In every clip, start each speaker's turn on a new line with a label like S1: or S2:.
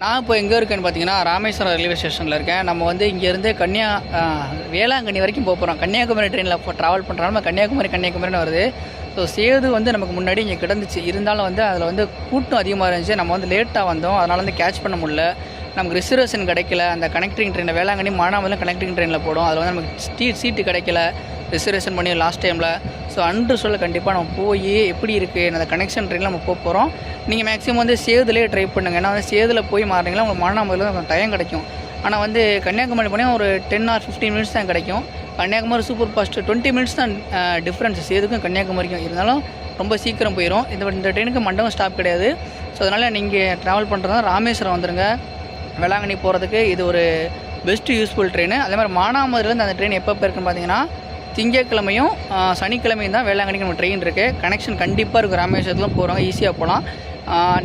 S1: நான் இப்போ எங்கே இருக்கேன்னு பார்த்தீங்கன்னா ராமேஸ்வரம் ரயில்வே ஸ்டேஷனில் இருக்கேன். நம்ம வந்து இங்கேருந்து கன்னியா வேளாங்கண்ணி வரைக்கும் போக போகிறோம் கன்னியாகுமரி ட்ரெயினில் இப்போ ட்ராவல் பண்ணுறோம் நம்ம கன்னியாகுமரி கன்னியாகுமரின்னு வருது. ஸோ சேது வந்து நமக்கு முன்னாடி இங்கே கிடந்துச்சு. இருந்தாலும் வந்து அதில் வந்து கூட்டம் அதிகமாக இருந்துச்சு. நம்ம வந்து லேட்டாக வந்தோம். அதனால் வந்து கேட்ச் பண்ண முடியல. நமக்கு ரிசர்வேஷன் கிடைக்கல. அந்த கனெக்டிங் ட்ரெயினில் வேளாங்கண்ணி மானாமதும் கனெக்டிங் ட்ரெயினில் போடும் அதில் வந்து நமக்கு சீ சீட்டு கிடைக்கல. ரிசர்வேஷன் பண்ணி லாஸ்ட் டைமில் ஸோ அன்று சொல்ல கண்டிப்பாக நம்ம போய் எப்படி இருக்குது அந்த கனெக்ஷன் ட்ரெயினில் நம்ம போக போகிறோம் நீங்கள் மேக்ஸிமம் வந்து சேதுலேயே ட்ரை பண்ணுங்கள் ஏன்னா வந்து சேதில் போய் மாறினீங்களா உங்களுக்கு மரணாமதில் கொஞ்சம் டைம் கிடைக்கும். ஆனால் வந்து கன்னியாகுமரி போனால் ஒரு டென் ஆர் ஃபிஃப்டீன் மினிட்ஸ் தான் கிடைக்கும். Kanyakumari super fast twenty minutes தான் டிஃப்ரென்ஸ் சேதுக்கும் கன்னியாகுமரிக்கும். இருந்தாலும் ரொம்ப சீக்கிரம் போயிடும் இந்த இந்த ட்ரெயினுக்கு மண்டபம் ஸ்டாப் கிடையாது. ஸோ அதனால் நீங்கள் ட்ராவல் பண்ணுறதா ராமேஸ்வரம் வந்துடுங்க வேளாங்கண்ணி போகிறதுக்கு இது ஒரு பெஸ்ட்டு யூஸ்ஃபுல் ட்ரெயின் அதே மாதிரி மானாமதுலேருந்து அந்த ட்ரெயின் எப்போ இருக்குன்னு பார்த்தீங்கன்னா திங்கட்கிழமையும் சனிக்கிழமையும் தான் வேளாங்கண்ணிக்கு நம்ம ட்ரெயின் இருக்குது கனெக்ஷன் கண்டிப்பாக இருக்கும். ராமேஸ்வரத்துலாம் போகிறவங்க ஈஸியாக போகலாம்.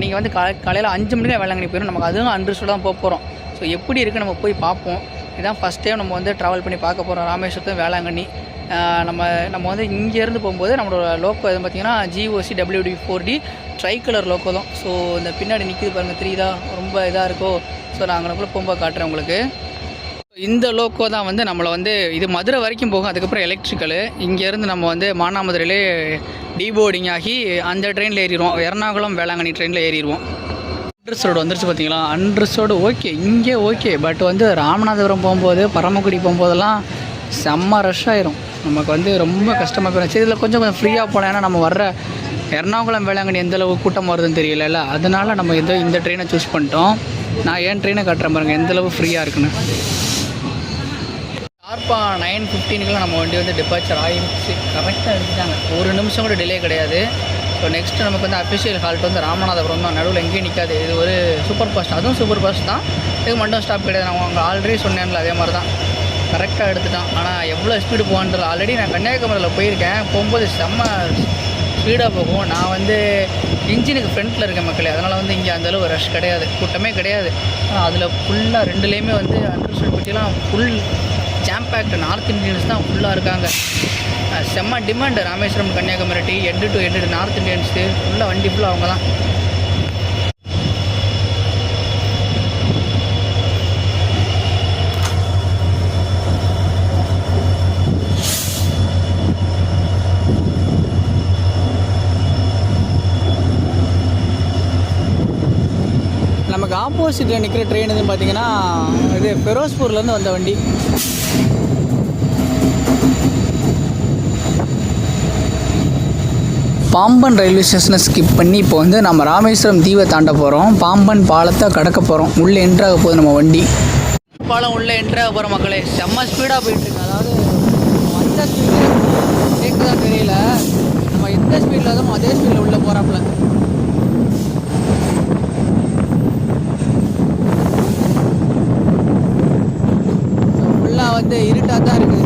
S1: நீங்கள் வந்து காலை காலையில் அஞ்சு மணிக்கு வேளாங்கண்ணி போயிடும் நமக்கு அதுவும் அன்று தான் போக போகிறோம் ஸோ எப்படி இருக்குது நம்ம போய் பார்ப்போம். இதான் ஃபஸ்ட் டைம் நம்ம வந்து ட்ராவல் பண்ணி பார்க்க போகிறோம் ராமேஸ்வரத்தும் வேளாங்கண்ணி. நம்ம நம்ம வந்து இங்கேருந்து போகும்போது நம்மளோட லோக்கோ எது பார்த்தீங்கன்னா GOC WD four D tri colour loco தான். ஸோ இந்த பின்னாடி நிற்கிது பாருங்கள் தெரியுதா? ரொம்ப இதாக இருக்கோ? ஸோ நான் கூட போகும்போது காட்டுறேன் உங்களுக்கு. இந்த லோக்கோ தான் வந்து நம்மளை வந்து இது மதுரை வரைக்கும் போகும். அதுக்கப்புறம் எலக்ட்ரிக்கலு இங்கேருந்து நம்ம வந்து மானாமதுரையிலே டீபோர்டிங் ஆகி அந்த ட்ரெயினில் ஏறிடுவோம். எர்ணாகுளம் வேளாங்கண்ணி ட்ரெயினில் ஏறிடுவோம். அண்ட்ரஸ் ரோடு வந்துருச்சு பார்த்தீங்களா? அண்ட்ரஸ் ரோடு ஓகே இங்கே ஓகே பட் வந்து ராமநாதபுரம் போகும்போது பரமக்குடி போகும்போதெல்லாம் செம்ம ரஷ் ஆயிரும். நமக்கு வந்து ரொம்ப கஷ்டமாக போயிடும் சரி இதில் கொஞ்சம் கொஞ்சம் ஃப்ரீயாக போகலாம் ஏன்னா நம்ம வர்ற எர்ணாகுளம் வேளாங்கண்ணி எந்தளவு கூட்டம் வருதுன்னு தெரியல அதனால நம்ம இந்த இந்த ட்ரெயினை சூஸ் பண்ணிட்டோம். நான் ஏன் ட்ரெயினை கட்டுறேன் பாருங்கள் எந்தளவு ஃப்ரீயாக இருக்குன்னு. ஷார்ப்பாக நைன் ஃபிஃப்டீனுக்குலாம் நம்ம வண்டி வந்து டிபார்ச்சர் ஆகிடுச்சு கரெக்டாக எடுத்துட்டாங்க ஒரு நிமிஷம் கூட டிலே கிடையாது. ஸோ நெக்ஸ்ட் நமக்கு வந்து அஃபிஷியல் ஹால்ட் வந்து ராமநாதபுரம் தான். நடுவில் எங்கேயும் நிற்காது இது ஒரு சூப்பர் ஃபாஸ்ட் அதுவும் சூப்பர் ஃபாஸ்ட் தான். இதுக்கு மட்டும் ஸ்டாப் கிடையாது. நான் அவங்க ஆல்ரெடி சொன்னேன்ல அதே மாதிரி தான் கரெக்டாக எடுத்துட்டான். ஆனால் எவ்வளோ ஸ்பீடு போகான்றது ஆல்ரெடி நான் கன்னியாகுமரியில் போயிருக்கேன். போகும்போது செம்ம ஸ்பீடாக போகும். நான் வந்து இன்ஜினுக்கு ஃப்ரண்ட்டில் இருக்க மக்களே. அதனால் வந்து இங்கே அந்தளவு ரஷ் கிடையாது. கூட்டமே கிடையாது. அதில் ஃபுல்லாக ரெண்டுலேயுமே வந்து அண்டர்ஸ்டாண்ட் பற்றிலாம் full jam packed north Indians தான் ஃபுல்லாக இருக்காங்க. செம்ம டிமாண்டு ராமேஸ்வரம் கன்னியாகுமரி டி எட்டு டு எட்டு நார்த் இந்தியன்ஸு ஃபுல்லாக வண்டி ஃபுல்லாக அவங்க தான். நமக்கு ஆப்போசிட்டில் நிற்கிற ட்ரெயின் எதுன்னு பார்த்தீங்கன்னா இது ஃபெரோஸ்பூர்லேருந்து வந்த வண்டி. பாம்பன் ரயில்வே ஸ்டேஷனை ஸ்கிப் பண்ணி இப்போ வந்து நம்ம ராமேஸ்வரம் தீவை தாண்ட போகிறோம் பாம்பன் பாலத்தை கடக்க போகிறோம் உள்ளே என்ட்ராக போகுது நம்ம வண்டி. பாலம் உள்ளே என்ட்ராக போகிற மக்களே. செம்ம ஸ்பீடாக போயிட்டுருக்கு அதாவது வந்த ஸ்பீடு தான் தெரியல. நம்ம எந்த ஸ்பீடில் தான் அதே ஸ்பீடில் உள்ளே போகிறாப்புல ஃபுல்லாக வந்து இருட்டாக தான் இருக்குது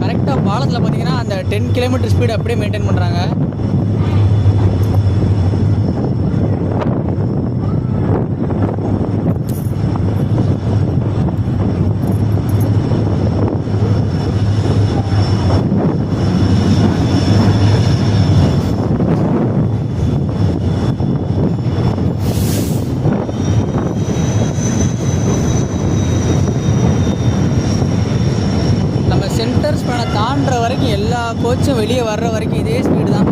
S1: கரெக்டாக பாலத்தில் பார்த்தீங்கன்னா அந்த டென் கிலோமீட்டர் ஸ்பீடு அப்படியே மெயின்டைன் பண்ணுறாங்க நம்ம சென்டர் ஸ்பேனை தாண்டுற வரைக்கும் எல்லா கோச்சும் வெளியே வர்ற வரைக்கும் இதே ஸ்பீடு தான்.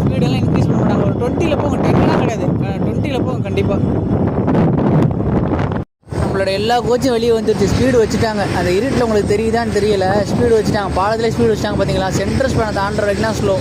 S1: ஸ்பீடெல்லாம் இன்க்ரீஸ் பண்ண மாட்டாங்க. ஒரு டுவெண்ட்டியில் போங்க டென்லாம் கிடையாது. டுவெண்ட்டியில் போங்க கண்டிப்பாக நம்மளோட எல்லா கோச்சும் வெளியே வந்துருச்சு. ஸ்பீடு வச்சுட்டாங்க. அந்த இருட்டில் உங்களுக்கு தெரியுதான்னு தெரியல. ஸ்பீடு வச்சுட்டாங்க. பாலத்தில் ஸ்பீடு வச்சுட்டாங்க பார்த்தீங்களா சென்டர் ஸ்பேனை தாண்டுற வரைக்கும் தான் ஸ்லோ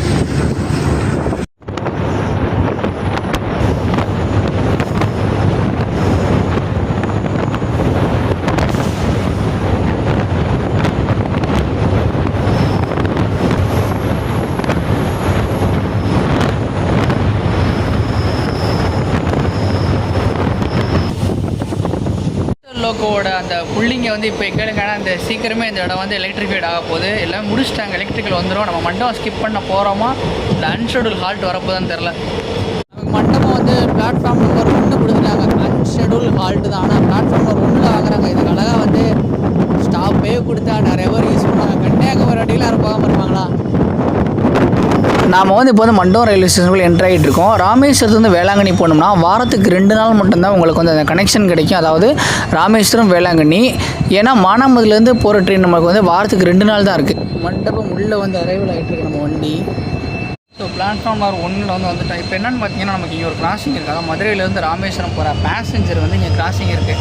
S1: லோக்கோவோட அந்த புள்ளிங்க வந்து இப்போ கேளுங்க அந்த சீக்கிரமே இந்த இடம் வந்து எலக்ட்ரிஃபைட் ஆக போகுது. எல்லாம் முடிச்சிட்டாங்க எலக்ட்ரிக்கல் வந்துடும் நம்ம மண்டபம் ஸ்கிப் பண்ண போகிறோமா இந்த அன்ஷெடியூல் ஹால்ட் வரப்போதான்னு தெரில மண்டபம் வந்து பிளாட்ஃபார்ம் நம்பர் ஒன்று கொடுத்துட்டாங்க. அன்ஷெடியூல் ஹால்ட்டு தான். ஆனால் பிளாட்ஃபார்ம் நம்பர் ஒன்றில் ஆகுறாங்க. இதுக்கு அழகாக வந்து ஸ்டாப்பே கொடுத்தா நிறைய பேர் யூஸ் பண்ணுவாங்க. கன்னியாகுமரி அடியில் யாரும் போகாமல் இருப்பாங்களா? நாம் வந்து இப்போ வந்து மண்டபம் ரயில்வே ஸ்டேஷனுக்குள்ள என்ட்ரு ஆகிட்டு இருக்கோம். ராமேஸ்வரத்துலேருந்து வேளாங்கண்ணி போனோம்னா வாரத்துக்கு ரெண்டு நாள் மட்டும்தான் உங்களுக்கு வந்து அந்த கனெக்ஷன் கிடைக்கும். அதாவது ராமேஸ்வரம் வேளாங்கண்ணி. ஏன்னா மானாமதுலேருந்து போகிற ட்ரெயின் நமக்கு வந்து வாரத்துக்கு ரெண்டு நாள் தான் இருக்குது மண்டபம் உள்ளே வந்து அரைவல் ஆகிட்டு இருக்கு நம்ம வண்டி. ஸோ பிளாட்ஃபார்ம் ஆர் ஒன்றில் வந்து வந்துட்டோம். இப்போ என்னென்னு பார்த்தீங்கன்னா நமக்கு இங்கே ஒரு கிராசிங் இருக்குது அதாவது மதுரையிலேருந்து ராமேஸ்வரம் போகிற பேசஞ்சர் வந்து இங்கே கிராசிங் இருக்குது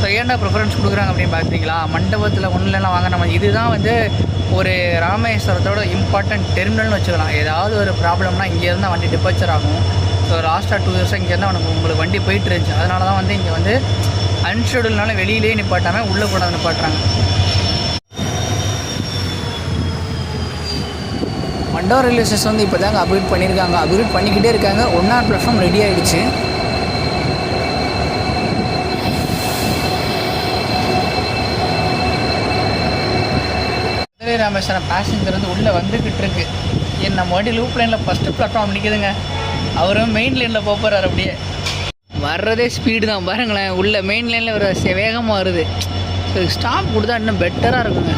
S1: ஸோ ஏன்டா ப்ரிஃபரன்ஸ் கொடுக்குறாங்க அப்படின்னு பார்த்தீங்களா மண்டபத்தில் ஒன்றுலாம் வாங்க நம்ம இதுதான் வந்து ஒரு ராமேஸ்வரத்தோட இம்பார்ட்டன்ட் டெர்மினல்னு வச்சுக்கலாம். ஏதாவது ஒரு ப்ராப்ளம்னா இங்கேருந்து வண்டி டிபார்ச்சர் ஆகும். ஸோ லாஸ்ட்டாக டூ இயர்ஸாக இங்கேருந்து அவனுக்கு உங்களுக்கு வண்டி போயிட்டு இருந்துச்சு. அதனால தான் வந்து இங்கே வந்து அன்ஷெடியூல்னால வெளியிலேயே நிப்பாட்டாமல் உள்ளே கூட நிப்பாட்டுறாங்க. மண்டோ ரயில்வே ஸ்டேஷன் வந்து இப்போ தாங்க அப்கிரேட் பண்ணியிருக்காங்க. அப்கிரேட் பண்ணிக்கிட்டே இருக்காங்க. ஒன் ஆர் பிளாட்ஃபார்ம் ரெடி ஆகிடுச்சு மதுரை ராமேஸ்வரம் பேசஞ்சர் வந்து உள்ளே வந்துக்கிட்டு இருக்கு. என் நம்ம வண்டி லூப் லைனில் ஃபஸ்ட்டு பிளாட்ஃபார்ம் நிற்குதுங்க அவரும் மெயின் லைனில் போக போகிறார் அப்படியே. வர்றதே ஸ்பீடு தான். பாருங்களேன் உள்ள மெயின் லைனில் ஒரு வேகமாக வருது. ஸோ ஸ்டாப் கொடுத்தா இன்னும் பெட்டராக இருக்குங்க.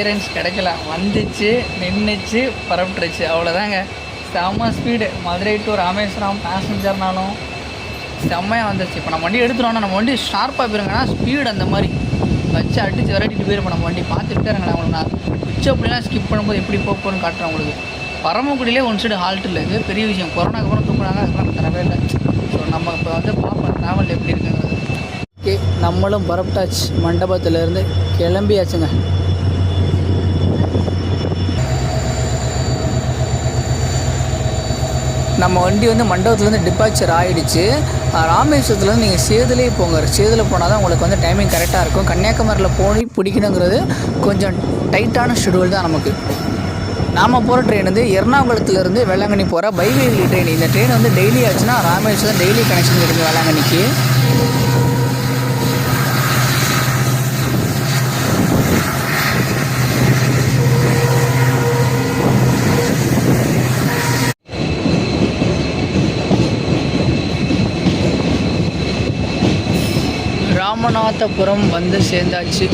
S1: அப்பியரன்ஸ் கிடைக்கல. வந்துச்சு நின்றுச்சு பரப்பிட்டுருச்சு அவ்வளோதாங்க செம்ம ஸ்பீடு மதுரை டு ராமேஸ்வரம் பேசஞ்சர்னாலும் செம்மையாக வந்துச்சு இப்போ நம்ம வண்டி எடுத்துட்டோம்னா நம்ம வண்டி ஷார்ப்பாக போயிருங்கன்னா ஸ்பீடு அந்த மாதிரி. வச்சு அடித்து விரட்டிட்டு போயிருப்போம் நம்ம வண்டி பார்த்துட்டு இருங்கண்ணா உங்களுக்கு நான் அப்படிலாம் ஸ்கிப் பண்ணும்போது எப்படி போக போகணும்னு காட்டுறேன் உங்களுக்கு. பரமக்குடியிலே ஒன் சைடு ஹால்ட் இல்லை. இது பெரிய விஷயம். கொரோனாக்கு அப்புறம் தூக்குனாங்க. அதுக்கப்புறம் தரவே இல்லை. ஸோ நம்ம இப்போ வந்து பார்ப்போம். ட்ராவல் எப்படி இருக்குங்கிறது. ஓகே நம்மளும் பரப்டாச் மண்டபத்திலேருந்து கிளம்பியாச்சுங்க. நம்ம வண்டி வந்து மண்டபத்துலேருந்து டிபார்ச்சர் ஆகிடுச்சு ராமேஸ்வரத்துலேருந்து நீங்கள் சேதுலேயே போங்க. சேதுல போனால் தான் உங்களுக்கு வந்து டைமிங் கரெக்டாக இருக்கும். கன்னியாகுமரியில் போய் பிடிக்கணுங்கிறது கொஞ்சம் டைட்டான ஷெடியூல் தான் நமக்கு. நாம் போகிற ட்ரெயின் வந்து எர்ணாகுளத்துலேருந்து வேளாங்கண்ணி போகிற பைவேலி ட்ரெயின் இந்த ட்ரெயின் வந்து டெய்லி ஆச்சுன்னா ராமேஸ்வரம் டெய்லி கனெக்ஷன் இருக்குது வேளாங்கண்ணிக்கு. ராமநாதபுரம் வந்து சேர்ந்தாச்சு.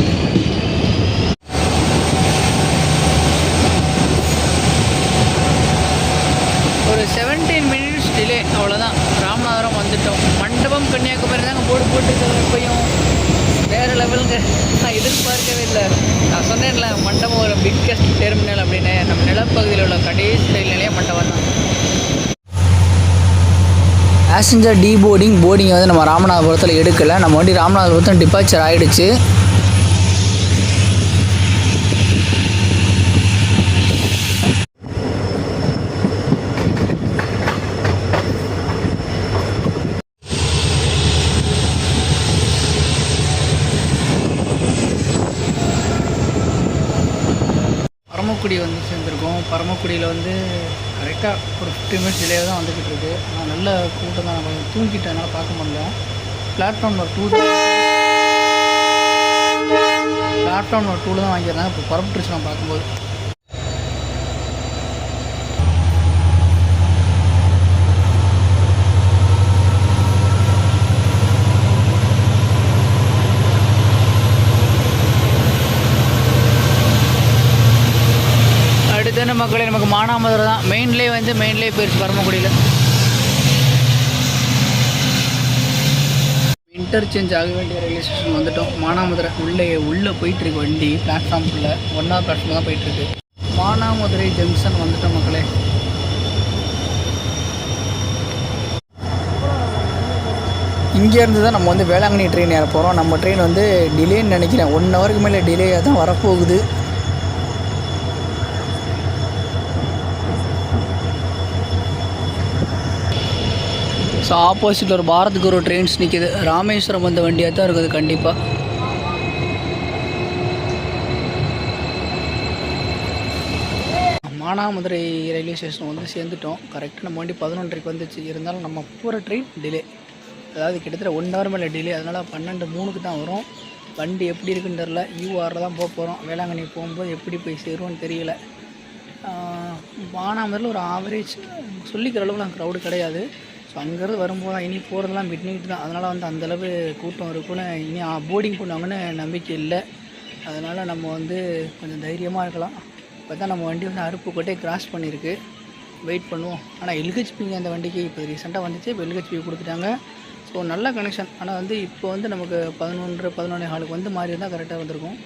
S1: ஒரு செவன்டீன் மினிட்ஸ் டிலே அவ்வளோதான் ராமநாதபுரம் வந்துட்டோம். மண்டபம் கன்னியாகுமரி தாங்க போட்டு போட்டு இப்பயும் வேறு லெவலுங்க. நான் எதிர்பார்க்கவே இல்லை. நான் சொன்னேன்ல மண்டபம் ஒரு பிக்கஸ்ட் டெர்மினல் அப்படின்னு. நம்ம நிலப்பகுதியில் உள்ள கடைசி ரயில் மண்டபம் தான். பேசஞ்சர் டீ போர்டிங் போர்டிங்கை வந்து நம்ம ராமநாதபுரத்தில் எடுக்கலை. நம்ம வண்டி ராமநாதபுரத்தில் டிபார்ச்சர் ஆகிடுச்சு பரமக்குடி வந்து சேர்ந்துருக்கோம். பரமக்குடியில் வந்து கரெக்டாக ஒரு ஃபிஃப்டி மினிட்ஸ் டிலே தான் வந்துக்கிட்டு இருக்கு. நான் நல்ல கூட்டம் தான். கொஞ்சம் தூங்கிட்டனால பார்க்க முடியல. Platform number two platform number டூவில் தான் வாங்கிடுறேன். இப்போ புறப்பட்டுருச்சு நான் பார்க்கும்போது. அடுத்து மக்களே நமக்கு மானாமதுரை தான். மெயின்லேயே வந்து மெயின்லேயே போயிடுச்சு பரமக்குடியில். இன்டர்சேஞ்ச் ஆக வேண்டிய ரயில்வே ஸ்டேஷன் வந்துட்டோம். மானாமதுரை உள்ளே உள்ளே போயிட்டுருக்கு வண்டி பிளாட்ஃபார்ம்குள்ளே ஒன்றாவது பிளாட்ஃபார்ம் தான் போயிட்டுருக்கு. மானாமதுரை ஜங்ஷன் வந்துட்டோம் மக்களே. இங்கேருந்து தான் நம்ம வந்து வேளாங்கண்ணி ட்ரெயின் ஏற போகிறோம் நம்ம ட்ரெயின் வந்து டிலேன்னு நினைக்கிறேன். ஒன் ஹவருக்கு மேலே டிலேயாக தான் வரப்போகுது. ஸோ ஆப்போசிட்டில் ஒரு பாரத் ஒரு ட்ரெயின்ஸ் நிற்கிது ராமேஸ்வரம் வந்த வண்டியாக தான் இருக்குது கண்டிப்பாக மானாமதுரை ரயில்வே ஸ்டேஷன் வந்து சேர்ந்துட்டோம். கரெக்டாக நம்ம வண்டி பதினொன்றரைக்கு வந்துச்சு. இருந்தாலும் நம்ம போகிற ட்ரெயின் டிலே அதாவது கிட்டத்தட்ட ஒன் ஹவர் மேலே டிலே அதனால் பன்னெண்டு மூணுக்கு தான் வரும். வண்டி எப்படி இருக்குன்னு தெரில யூஆரில் தான் போக போகிறோம் வேளாங்கண்ணி போகும்போது எப்படி போய் சேருவோன்னு தெரியல. மானாமதுரையில் ஒரு ஆவரேஜ் சொல்லிக்கிற அளவுக்கு க்ரௌடு கிடையாது. ஸோ அங்கேருந்து வரும்போது இனி போகிறதெல்லாம் மிட் நைட் தான். அதனால் வந்து அந்தளவு கூட்டம் இருக்குன்னு இனி போர்டிங் பண்ணுவாங்கன்னு நம்பிக்கை இல்லை. அதனால் நம்ம வந்து கொஞ்சம் தைரியமாக இருக்கலாம். இப்போ தான் நம்ம வண்டி வந்து அருப்புக்கோட்டையை கிராஸ் பண்ணியிருக்கு வெயிட் பண்ணுவோம். ஆனால் எல்ஹெச்பிங்க அந்த வண்டிக்கு இப்போ ரீசெண்டாக வந்துச்சு. இப்போ எல்ஹெச்பி கொடுத்துட்டாங்க. ஸோ நல்ல கனெக்ஷன் ஆனால் வந்து இப்போ வந்து நமக்கு பதினொன்று பதினொன்று ஹாலுக்கு வந்து மாறி இருந்தால் கரெக்டாக வந்திருக்கும்.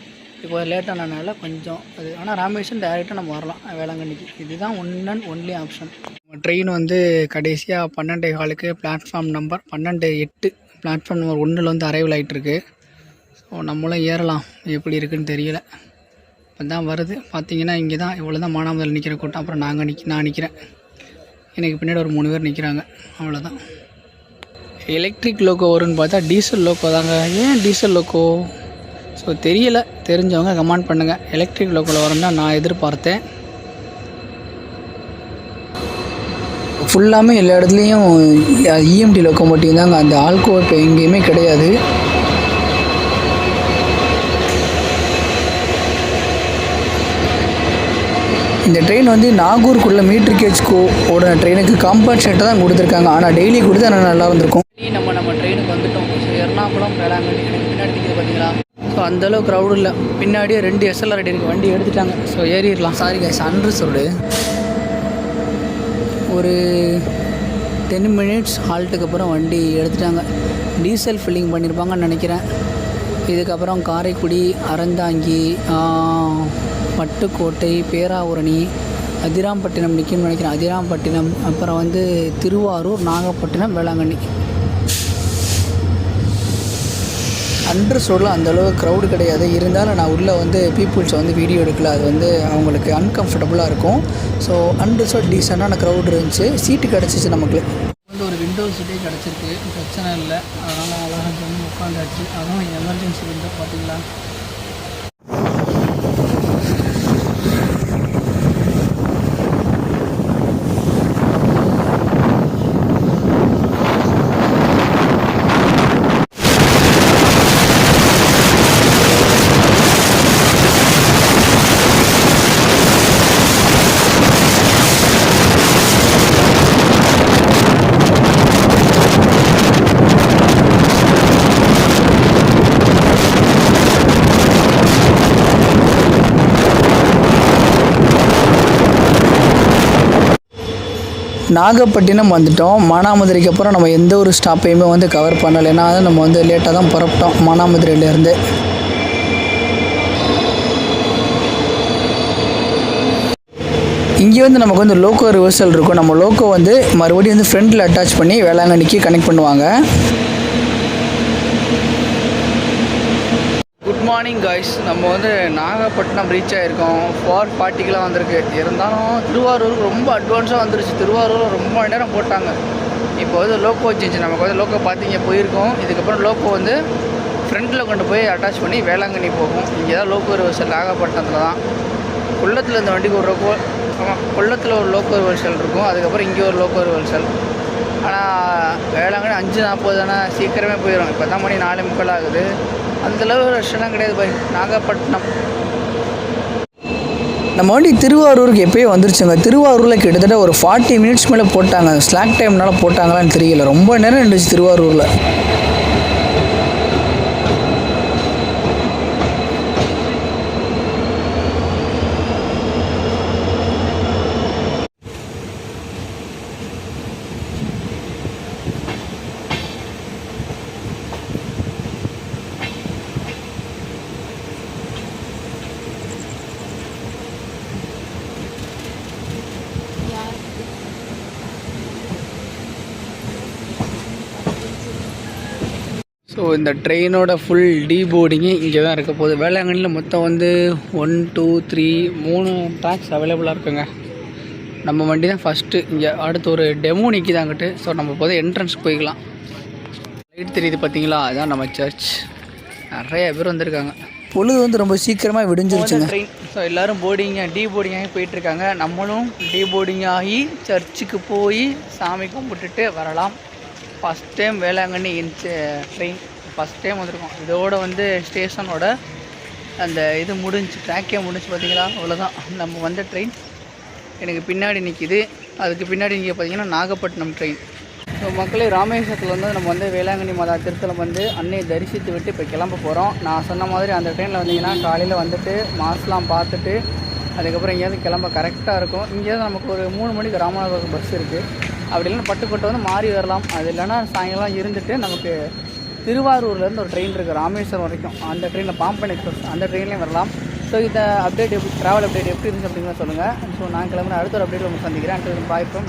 S1: இப்போ லேட்டானனால கொஞ்சம் அது ஆனால் ராமேஸ்வரம் டேரெக்டாக நம்ம வரலாம். வேளாங்கண்ணிக்கு. இதுதான் one and only option train வந்து கடைசியாக பன்னெண்டே ஹாலுக்கு பிளாட்ஃபார்ம் நம்பர் பன்னெண்டு எட்டு பிளாட்ஃபார்ம் நம்பர் ஒன்றில் வந்து அரைவல் ஆகிட்டுருக்கு ஸோ நம்மளும் ஏறலாம். எப்படி இருக்குன்னு தெரியல. இப்போ தான் வருது. பார்த்தீங்கன்னா இங்கே தான் இவ்வளோ தான் மானாமதில் நிற்கிற கூட்டம் அப்புறம் நாங்கள் நிற்க நான் நிற்கிறேன் எனக்கு பின்னாடி ஒரு மூணு பேர் நிற்கிறாங்க அவ்வளோதான் எலக்ட்ரிக் லோக்கோ வரும்னு பார்த்தா டீசல் லோக்கோ தாங்க. ஏன் டீசல் லோக்கோ ஸோ தெரியலை. தெரிஞ்சவங்க கமெண்ட் பண்ணுங்கள் எலக்ட்ரிக் லோக்கோவில் வரும் தான் நான் எதிர்பார்த்தேன். ஃபுல்லாமே எல்லா இடத்துலையும் இஎம்டி லோக்கோமோட்டிவ் தாங்க. அந்த ஆல்கோ இப்போ எங்கேயுமே கிடையாது. இந்த ட்ரெயின் வந்து நாகூருக்குள்ள மீட்டர் கேஜ் கோ ஓட ட்ரெயினுக்கு காம்பன்சேட்டாக தான் கொடுத்துருக்காங்க. ஆனால் டெய்லி கொடுத்தா நல்லா வந்திருக்கும். நம்ம நம்ம ட்ரெயினுக்கு வந்துட்டோம். ஸோ எர்ணாகுளம் வேளாங்கண்ணி. எனக்கு பின்னாடி நிற்கிது பார்த்தீங்களா ஸோ அந்தளவு க்ரௌடு இல்லை. பின்னாடியே ரெண்டு எஸ்எல்ஆர் இருக்கு. வண்டி எடுத்துட்டாங்க. ஸோ ஏறிடலாம். சாரி கைஸ் அன்று சொல்லு. ஒரு டென் மினிட்ஸ் ஹால்ட்டுக்கு அப்புறம் வண்டி எடுத்துட்டாங்க. டீசல் ஃபில்லிங் பண்ணியிருப்பாங்கன்னு நினைக்கிறேன். இதுக்கப்புறம் காரைக்குடி அறந்தாங்கி பட்டுக்கோட்டை பேராவூரணி அதிராம்பட்டினம் நிற்கும்னு நினைக்கிறேன். அதிராம்பட்டினம் அப்புறம் வந்து திருவாரூர் நாகப்பட்டினம் வேளாங்கண்ணி. அன்று சொல்ல அந்தளவு க்ரௌடு கிடையாது. இருந்தாலும் நான் உள்ளே வந்து பீப்புள்ஸ் வந்து வீடியோ எடுக்கல. அது வந்து அவங்களுக்கு அன்கம்ஃபர்டபுளாக இருக்கும். ஸோ அன்று சொல் டீசெண்டான க்ரௌடு இருந்துச்சு. சீட்டு கிடச்சிச்சு நமக்கு. வந்து ஒரு விண்டோ சீட்டே கிடச்சிருக்கு. பிரச்சனை இல்லை. அதனால் அழகாக வந்து உட்காந்தாச்சு அதுவும் எமர்ஜென்சி விண்டோ பார்த்தீங்களா நாகப்பட்டினம் வந்துட்டோம். மானாமதுரைக்கு அப்புறம் நம்ம எந்த ஒரு ஸ்டாப்பையுமே வந்து கவர் பண்ணலை. ஏன்னா நம்ம வந்து லேட்டாக தான் புறப்பட்டோம். மானாமதுரையிலேருந்து. இங்கே வந்து நமக்கு வந்து லோக்கோ ரிவர்சல் இருக்கும். நம்ம லோக்கோ வந்து மறுபடியும் வந்து ஃப்ரண்ட்டில் அட்டாச் பண்ணி வேளாங்கண்ணிக்கு கனெக்ட் பண்ணுவாங்க. மார்னிங் காய்ஸ் நம்ம வந்து நாகப்பட்டினம் ரீச் ஆகிருக்கோம் ஃபோர் பார்ட்டிக்கெலாம் வந்திருக்கு. இருந்தாலும் திருவாரூர் ரொம்ப அட்வான்ஸாக வந்துருச்சு. திருவாரூர் ரொம்ப நேரம் போட்டாங்க. இப்போ வந்து லோக்கோ வச்சிருச்சு நமக்கு வந்து லோக்கோ பார்த்தீங்க போயிருக்கோம். இதுக்கப்புறம் லோக்கோ வந்து ஃப்ரண்ட்டில் கொண்டு போய் அட்டாச் பண்ணி வேளாங்கண்ணி போகும். இங்கே தான் லோக்கோ ரிவர்சல் நாகப்பட்டினத்தில் தான். குள்ளத்தில் இந்த வண்டிக்கு ஒரு லோக்கோ ஆமாம் குள்ளத்தில் ஒரு லோக்கோ ரிவர்சல் இருக்கும். அதுக்கப்புறம் இங்கே ஒரு லோக்கோ ரிவர்சல் ஆனால் வேளாங்கண்ணி அஞ்சு நாற்பது தானே? சீக்கிரமே போயிடும் இப்போ தான் மணி நாலு முக்கால் ஆகுது. அந்தளவு ரஷ்லாம் கிடையாது பாய். நாகப்பட்டினம். நம்ம வண்டி திருவாரூருக்கு எப்போயே வந்துருச்சுங்க. திருவாரூரில் கிட்டத்தட்ட ஒரு ஃபார்ட்டி மினிட்ஸ் மேலே போட்டாங்க. ஸ்லாக் டைம்னால போட்டாங்களான்னு தெரியல. ரொம்ப நேரம் இருந்துச்சு திருவாரூரில். ஸோ இந்த ட்ரெயினோட ஃபுல் டீ போர்டிங்கு இங்கே தான் இருக்க போகுது. வேளாங்கண்ணியில் மொத்தம் வந்து ஒன் டூ த்ரீ மூணு ட்ராக்ஸ் அவைலபிளாக இருக்குங்க. நம்ம வண்டி தான் ஃபஸ்ட்டு இங்கே அடுத்து ஒரு டெமோ நிற்கிதாங்கிட்டு ஸோ நம்ம போது என்ட்ரன்ஸ் போய்க்கலாம். லைட் தெரியுது பார்த்தீங்களா அதுதான் நம்ம சர்ச் நிறைய பேர் வந்திருக்காங்க.
S2: பொழுது வந்து ரொம்ப சீக்கிரமாக விடிஞ்சிருச்சுங்க.
S1: ட்ரெயின் ஸோ எல்லோரும் போர்டிங் டீ போர்டிங் ஆகி போயிட்டுருக்காங்க. நம்மளும் டீ போர்டிங் ஆகி சர்ச்சுக்கு போய் சாமி கும்பிட்டுட்டு வரலாம். ஃபஸ்ட் டைம் வேளாங்கண்ணி இன்ச் ட்ரெயின் ஃபஸ்ட் டைம் வந்திருக்கோம். இதோட வந்து ஸ்டேஷனோட அந்த இது முடிஞ்சு ட்ராக்கே முடிஞ்சு பார்த்தீங்களா அவ்வளோதான் நம்ம வந்த ட்ரெயின் எனக்கு பின்னாடி நிற்கிது அதுக்கு பின்னாடி நீங்கள் பார்த்தீங்கன்னா நாகப்பட்டினம் ட்ரெயின் ஸோ மக்களே ராமேஸ்வரத்தில் வந்து நம்ம வந்து வேளாங்கண்ணி மாதா திருத்தலம் வந்து அன்னையை தரிசித்து விட்டு இப்போ கிளம்ப போகிறோம் நான் சொன்ன மாதிரி அந்த ட்ரெயினில் வந்தீங்கன்னா காலையில் வந்துட்டு மாஸ்லாம் பார்த்துட்டு அதுக்கப்புறம் இங்கேருந்து கிளம்ப கரெக்டாக இருக்கும். இங்கேயாவது நமக்கு ஒரு மூணு மணிக்கு ராமநாதபுரம் பஸ் இருக்குது அப்படி இல்லைன்னா பட்டுக்கோட்டை வந்து மாறி வரலாம். அது இல்லைன்னா சாயங்காலம் இருந்துட்டு நமக்கு திருவாரூர்லேருந்து ஒரு ட்ரெயின் இருக்குது ராமேஸ்வரம் வரைக்கும். அந்த ட்ரெயினில் பாம்பன் எக்ஸ்பிரஸ் அந்த ட்ரெயின்லேயும் வரலாம். ஸோ இந்த அப்டேட் எப்படி ட்ராவல் அப்டேட் எப்படி இருந்துச்சு அப்படிங்கிறத சொல்லுங்கள் ஸோ நான் கிளம்புறேன். அடுத்த ஒரு அப்டேட் உங்களுக்கு சந்திக்கிறேன். அடுத்தது பாய் ஃப்ரம்